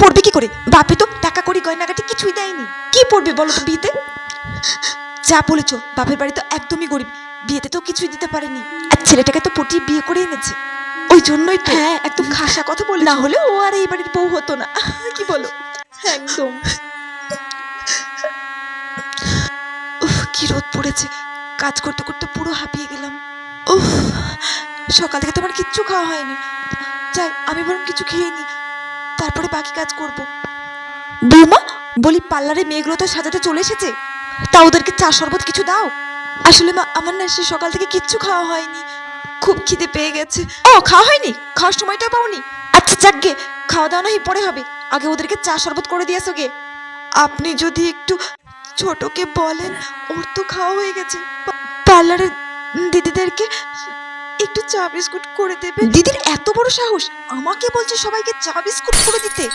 পড়বে কি করে? বাপে তো টাকা করি গয়নাগাটি কিছুই দেয়নি। কি পড়বে বলো তো বিয়েতে? যা বলেছ বাপের বাড়ি তো একদমই গরিব। বিয়েতে তো কিছুই দিতে পারেনি। আর ছেলেটাকে তো পটিয়ে বিয়ে করে এনেছে। ওই জন্যই তো। হ্যাঁ একদম খাসা কথা বলে না হলে ও আর এই বাড়ির বউ হতো না। কি বলো? একদম। কি রোদ পড়েছে। কাজ করতে করতে পুরো হাঁপিয়ে গেলাম। উফ সকাল থেকে তোমার কিচ্ছু খাওয়া হয়নি। যাই আমি বরং কিছু খেয়ে নি তারপরে বাকি কাজ করব। বৌমা, বলি পার্লারে মেয়েগুলো তো সাজাতে চলে এসেছে? তা ওদেরকে চা শরবত কিছু দাও। আসলে মা, আমার না সে সকাল থেকে কিচ্ছু খাওয়া হয়নি। খুব খিদে পেয়ে গেছে। ও, খাওয়া হয়নি? খাওয়ার সময়টা পাওনি? আচ্ছা যাকগে খাওয়া দাওয়া নয় পরে হবে। আগে ওদেরকে চা শরবত করে দিয়েছ গে। আপনি যদি একটু ছোটকে বলেন, ওর তো খাওয়া হয়ে গেছে। পার্লারের দিদিদেরকে একটু চা বিস্কুট করে দেবে? দিদির এত বড় সাহস, আমাকে বলছে সবাইকে চা বিস্কুট করে দিতে।